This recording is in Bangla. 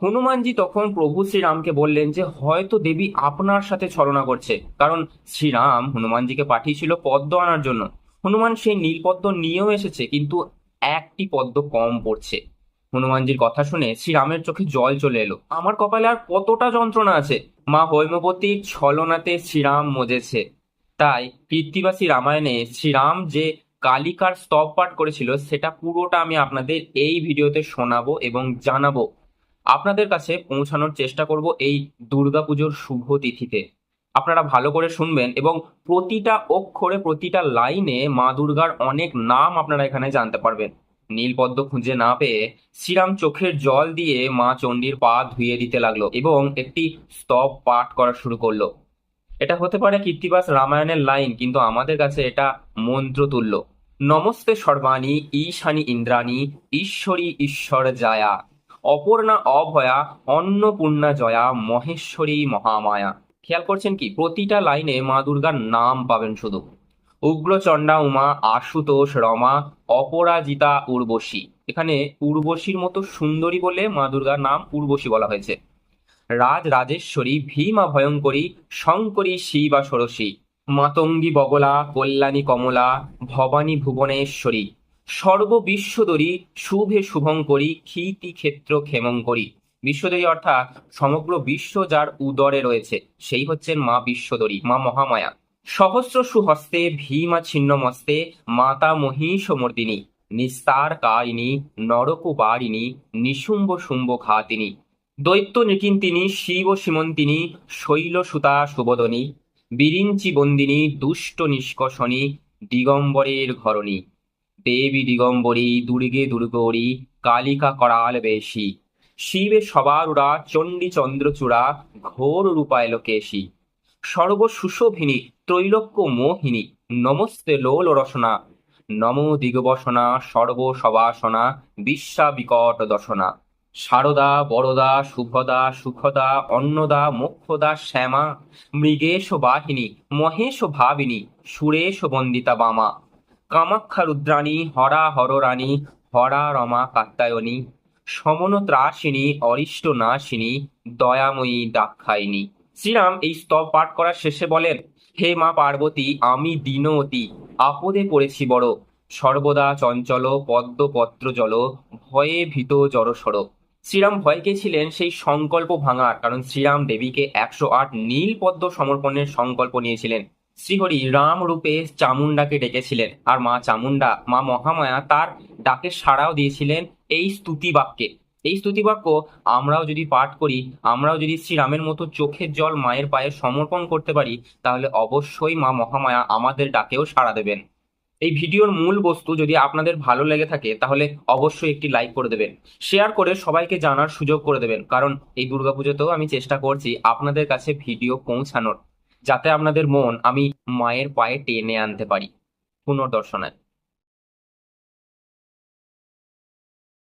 হনুমানজি তখন প্রভু শ্রীরামকে বললেন যে, হয়তো দেবী আপনার সাথে ছলনা করছে। কারণ শ্রীরাম হনুমানজিকে পাঠিয়েছিল পদ্ম আনার জন্য। হনুমান সেই নীলপদ্ম নিয়েও এসেছে, কিন্তু একটি পদ্ম কম পড়ছে। হনুমানজির কথা শুনে শ্রীরামের চোখে জল চলে এলো। আমার কপালে আর কতটা যন্ত্রণা আছে! মা হৈমবতীর ছলনাতে শ্রীরাম মজেছে। তাই কীর্তিবাসী রামায়ণে শ্রীরাম যে কালিকার স্তব পাঠ করেছিল, সেটা পুরোটা আমি আপনাদের এই ভিডিওতে শোনাবো এবং জানাব। আপনাদের কাছে পৌঁছানোর চেষ্টা করব এই দুর্গাপুজোর শুভ তিথিতে। আপনারা ভালো করে শুনবেন এবং প্রতিটা অক্ষরে, প্রতিটা লাইনে মা দুর্গার অনেক নাম আপনারা এখানে জানতে পারবেন। নীলপদ্ম খুঁজে না পেয়ে শ্রীরাম চোখের জল দিয়ে মা চণ্ডীর পা ধুয়ে দিতে লাগল এবং একটি স্তব পাঠ করা শুরু করল। এটা হতে পারে কীর্তিবাস রামায়ণের লাইন, কিন্তু আমাদের কাছে এটা মন্ত্র তুল্য নমস্তে সর্বাণী, ঈশানী ইন্দ্রাণী, ঈশ্বরী ঈশ্বর জায়া। অপর্ণা অভয়া, অন্নপূর্ণা জয়া, মহেশ্বরী মহামায়া। খেয়াল করছেন কি? প্রতিটা লাইনে মা দুর্গার নাম পাবেন শুধু। উগ্রচণ্ডা উমা, আশুতোষ রমা, অপরাজিতা উর্বশী। এখানে উর্বশীর মতো সুন্দরী বলে মা দুর্গার নাম উর্বশী বলা হয়েছে। রাজ রাজেশ্বরী, ভীমা ভয়ঙ্করী, শঙ্করী শিবা ষোড়শী। মাতঙ্গী বগলা, কল্যাণী কমলা, ভবানী ভুবনেশ্বরী। সর্ববিশ্বদরী শুভে শুভঙ্করী ক্ষীতি ক্ষেত্র ক্ষেমঙ্করী বিশ্বদরী অর্থাৎ সমগ্র বিশ্ব যার উদরে রয়েছে, সেই হচ্ছেন মা বিশ্বদরী, মা মহামায়া। সহস্র সুহস্তে ভীমা ছিন্নমস্তে মাতা মহিষমর্দিনী, নিস্তার কারিণী নরকবারিণী নিশুম্ভ শুম্ভ ঘাতিনী, দৈত্য নিকিন্তিনী, শিব সীমন্তিনী শৈলসুতা সুবোধনী বিরিঞ্চি বন্দিনী, দুষ্ট নিষ্কষণী, দিগম্বরের ঘরণী। দেবী দিগম্বরী, দুর্গে দুর্গরী, কালিকা করাল বেশি। শিবে সবারুরা চণ্ডী চন্দ্রচূড়া, ঘোর রূপায়ল কেশী সর্বসুশোভিনী, ত্রৈলোক্য মোহিনী, নমস্তে লোল রসনা। নম দিগবসনা, সর্বসবাসনা বিশ্বা বিকট দশনা। শারদা, বরদা, শুভদা, সুখদা, অন্নদা, মোক্ষদা, শ্যামা। মৃগেশ বাহিনী মহেশ ভাবিনী সুরেশ বন্দিতা বামা। কামাক্ষা রুদ্রাণী হরা হররানী হরা রমা কাত্যায়নী সমন ত্রাসিনী অরিষ্ট নাশিনী দয়াময়ী দাক্ষায়িনী। শ্রীরাম এই স্তব পাঠ করার শেষে বলেন, হে মা পার্বতী, আমি দীনবতী, আপদে পড়েছি বড়। সর্বদা চঞ্চল পদ্ম পত্র জল, ভয়ে ভীত জড়সড়। শ্রীরাম ভয় ছিলেন সেই সংকল্প ভাঙার, কারণ শ্রীরাম দেবীকে একশো আট নীল পদ্ম সমর্পণের সংকল্প নিয়েছিলেন। শ্রীহরি রাম রূপে চামুন্ডাকে ডেকেছিলেন আর মা চামুন্ডা মা মহামায়া তার ডাকে সাড়াও দিয়েছিলেন এই স্তুতি বাক্যে এই স্তুতি বাক্য আমরাও যদি পাঠ করি, আমরাও যদি শ্রীরামের মতো চোখের জল মায়ের পায়ে সমর্পণ করতে পারি, তাহলে অবশ্যই মা মহামায়া আমাদের ডাকেও সাড়া দেবেন। এই ভিডিওর মূল বস্তু যদি আপনাদের ভালো লেগে থাকে, তাহলে অবশ্যই একটি লাইক করে দেবেন। শেয়ার করে সবাইকে জানার সুযোগ করে দেবেন, কারণ এই দুর্গাপুজোতেও আমি চেষ্টা করছি আপনাদের কাছে ভিডিও পৌঁছানোর। যাতে আপনাদের মন আমি মায়ের পায়ে টেনে আনতে পারি। পুনর্দর্শনায়